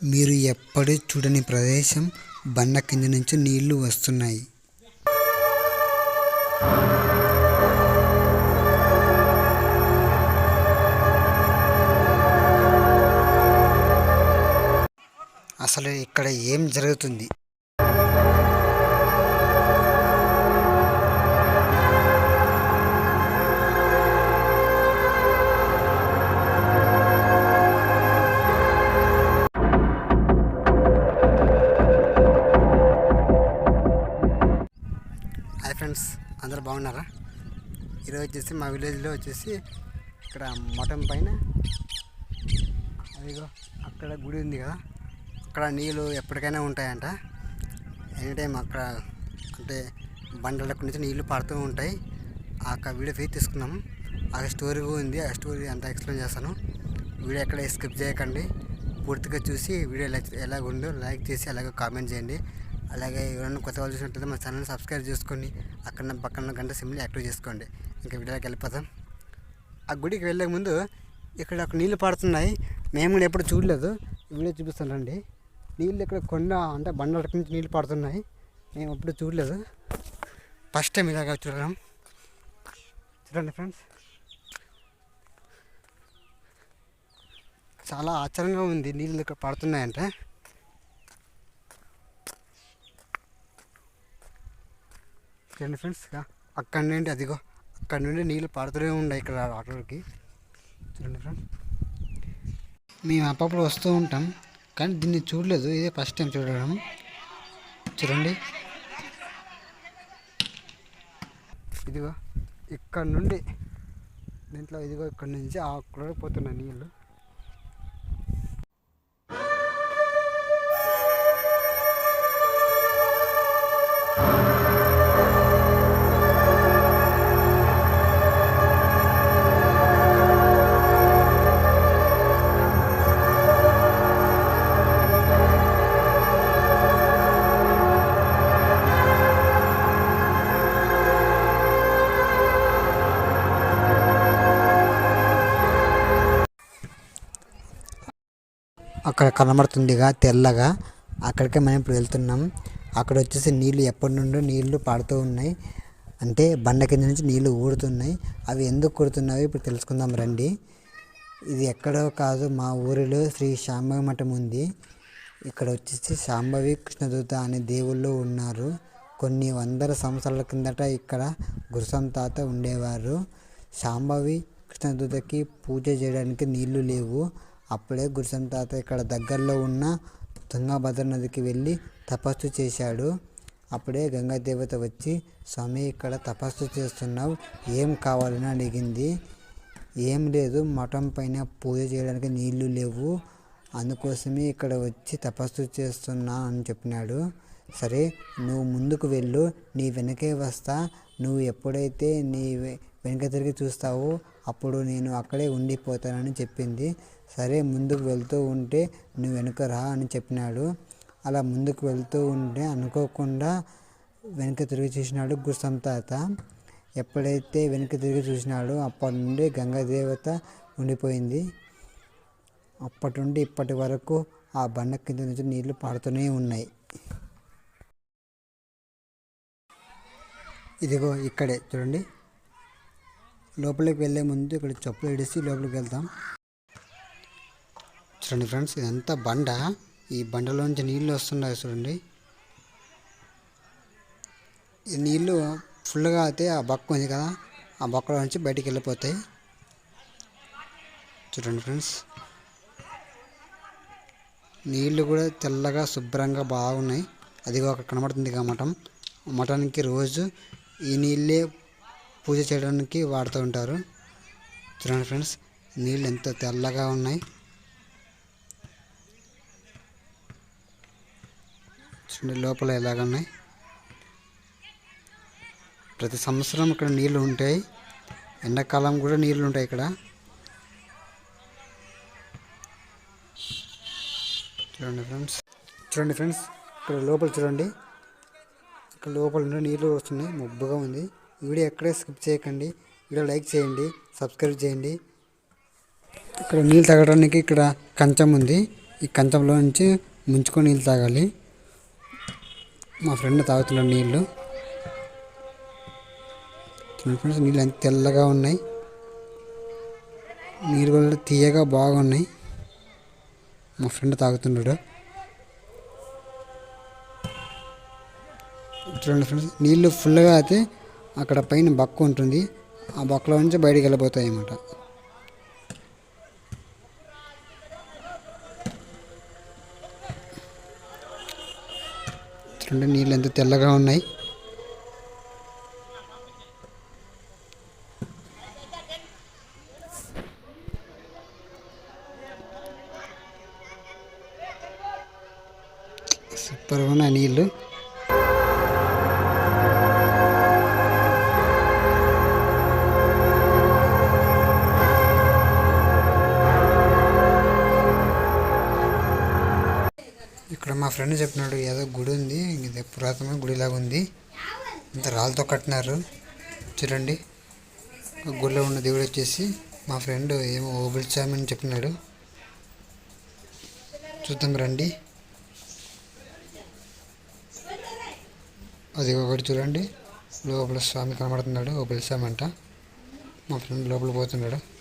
మీరు ఎప్పుడు చూడని ప్రదేశం బండ కింద నుంచి నీళ్ళు వస్తున్నాయి. అసలు ఇక్కడ ఏం జరుగుతుంది? బాగున్నారా? ఈరోజు వచ్చేసి మా విలేజ్లో వచ్చేసి ఇక్కడ మఠం పైన అదిగో అక్కడ గుడి ఉంది కదా. అక్కడ నీళ్ళు ఎప్పటికైనా ఉంటాయంట. ఎనీ టైం అక్కడ అంటే బండలకు నుంచి నీళ్ళు పడుతూ ఉంటాయి. ఆ వీడియో ఫీ తీసుకున్నాం ఆ స్టోరీ ఉంది. ఆ స్టోరీ అంతా ఎక్స్ప్లెయిన్ చేస్తాను. వీడియో ఎక్కడ స్కిప్ చేయకండి. పూర్తిగా చూసి వీడియో ఎలా ఉందో లైక్ చేసి అలాగే కామెంట్ చేయండి. అలాగే ఎవరైనా కొత్త వాళ్ళు చూసినట్లయితే మా ఛానల్ సబ్స్క్రైబ్ చేసుకోండి అక్కడ పక్కన గంట సిమ్ని యాక్టివ్ చేసుకోండి. ఇంకా వీడియోకి వెళ్ళిపోతాం ఆ గుడికి వెళ్ళే ముందు ఇక్కడ ఒక నీళ్ళు పడుతున్నాయి మేము కూడా ఎప్పుడు చూడలేదు. వీడియో చూపిస్తానండి నీళ్ళు ఇక్కడ కొండ అంటే బండల నుంచి నీళ్ళు పడుతున్నాయి మేము ఎప్పుడు చూడలేదు. ఫస్ట్ టైం ఇలాగ చూడడం. చూడండి ఫ్రెండ్స్. చాలా ఆశ్చర్యంగా ఉంది నీళ్ళు ఇక్కడ పడుతున్నాయంటే చూడండి ఫ్రెండ్స్ అక్కడ నుండి అదిగో అక్కడి నుండి నీళ్ళు పడుతూనే ఉన్నాయి ఇక్కడ వాటర్కి. చూడండి ఫ్రెండ్స్. మేము అప్పుడప్పుడు వస్తూ ఉంటాం కానీ దీన్ని చూడలేదు ఇదే ఫస్ట్ టైం చూడడం. చూడండి. ఇదిగో ఇక్కడ నుండి దీంట్లో ఇదిగో ఇక్కడ నుంచి అక్కడ పోతున్నాయి నీళ్ళు. అక్కడ కనబడుతుందిగా తెల్లగా. అక్కడికే మనం ఇప్పుడు వెళ్తున్నాం. అక్కడ వచ్చేసి నీళ్ళు ఎప్పటి నుండో నీళ్ళు పడుతూ ఉన్నాయి. అంటే బండ కింద నుంచి నీళ్ళు ఊడుతున్నాయి అవి ఎందుకు కుడుతున్నాయో ఇప్పుడు తెలుసుకుందాం రండి. ఇది ఎక్కడో కాదు మా ఊరిలో శ్రీ శాంభవి మఠం ఉంది. ఇక్కడ వచ్చేసి శాంభవి కృష్ణదూత అనే దేవుళ్ళు ఉన్నారు. కొన్ని వందల సంవత్సరాల కిందట ఇక్కడ గురుసం తాత ఉండేవారు. శాంభవి కృష్ణదూతకి పూజ చేయడానికి నీళ్ళు లేవు. అప్పుడే గురుసం తాత ఇక్కడ దగ్గరలో ఉన్న తుంగభద్ర నదికి వెళ్ళి తపస్సు చేశాడు. అప్పుడే గంగాదేవత వచ్చి స్వామి ఇక్కడ తపస్సు చేస్తున్నావు. ఏం కావాలని అడిగింది? ఏం లేదు. మఠం పైన పూజ చేయడానికి నీళ్ళు లేవు. అందుకోసమే ఇక్కడ వచ్చి తపస్సు చేస్తున్నా అని చెప్పినాడు. సరే నువ్వు ముందుకు వెళ్ళు. నీ వెనకే వస్తా. నువ్వు ఎప్పుడైతే నీ వె- వెనక తిరిగి చూస్తావో అప్పుడు నేను అక్కడే ఉండిపోతానని చెప్పింది. సరే ముందుకు వెళ్తూ ఉంటే నువ్వు వెనుక రా అని చెప్పినాడు. అలా ముందుకు వెళ్తూ ఉంటే అనుకోకుండా వెనుక తిరిగి చూసినాడు గుర్సం తాత ఎప్పుడైతే వెనుక తిరిగి చూసినాడో అప్పటి నుండి గంగాదేవత ఉండిపోయింది. అప్పటి నుండి ఇప్పటి వరకు ఆ బండ కింద నుంచి నీళ్ళు పారుతూనే ఉన్నాయి. ఇదిగో ఇక్కడే చూడండి. లోపలికి వెళ్ళే ముందు ఇక్కడ చెప్పులు ఇడిసి లోపలికి వెళ్తాం చూడండి ఫ్రెండ్స్ ఇదంతా బండ. ఈ బండలోంచి నీళ్ళు వస్తున్నాయి చూడండి. ఈ నీళ్ళు ఫుల్గా అయితే ఆ బొక్క ఉంది కదా ఆ బొక్కలో నుంచి బయటికి వెళ్ళిపోతాయి. చూడండి ఫ్రెండ్స్ నీళ్ళు కూడా తెల్లగా శుభ్రంగా బాగున్నాయి. అది ఒక కనబడుతుంది కదా మఠం. మఠానికి రోజు ఈ నీళ్ళే పూజ చేయడానికి వాడుతూ ఉంటారు. చూడండి ఫ్రెండ్స్ నీళ్ళు ఎంత తెల్లగా ఉన్నాయి. చూడండి లోపల ఎలాగ ఉన్నాయి ప్రతి సంవత్సరం ఇక్కడ నీళ్ళు ఉంటాయి. ఎండాకాలం కూడా నీళ్ళు ఉంటాయి ఇక్కడ. చూడండి ఫ్రెండ్స్. చూడండి ఫ్రెండ్స్ ఇక్కడ లోపల చూడండి. ఇక్కడ లోపల నుండి నీళ్ళు వస్తున్నాయి. మబ్బుగా ఉంది. వీడియో ఎక్కడే స్కిప్ చేయకండి. వీడియో లైక్ చేయండి సబ్స్క్రైబ్ చేయండి. ఇక్కడ నీళ్ళు తాగడానికి ఇక్కడ కంచం ఉంది. ఈ కంచంలో నుంచి ముంచుకొని నీళ్ళు తాగాలి. మా ఫ్రెండ్ తాగుతున్నాడు నీళ్ళు. ఫ్రెండ్స్ నీళ్ళు ఎంత తెల్లగా ఉన్నాయి. నీరు కూడా తీయగా బాగున్నాయి. మా ఫ్రెండ్ తాగుతున్నాడు. చూడండి ఫ్రెండ్స్ నీళ్ళు ఫుల్గా అయితే అక్కడ పైన బక్క ఉంటుంది. ఆ బక్కలో నుంచి బయటికి వెళ్ళిపోతాయి అన్నమాట. చూస్తుంటే నీళ్ళు ఎంత తెల్లగా ఉన్నాయి. సూపర్గా ఉన్నాయి నీళ్ళు. ఇక్కడ మా ఫ్రెండ్ చెప్పినాడు ఏదో గుడి ఉంది ఇది పురాతన గుడిలాగా ఉంది. ఇంత రాళ్ళతో కట్టినారు. చూడండి గుడిలో ఉన్న దేవుడు వచ్చేసి మా ఫ్రెండ్ ఏమో ఓబిల్చామని చెప్పినాడు. చూద్దాం రండి. అది ఒకటి చూడండి. లోపల స్వామి కనబడుతున్నాడు ఓ మా ఫ్రెండ్ లోపల పోతున్నాడు.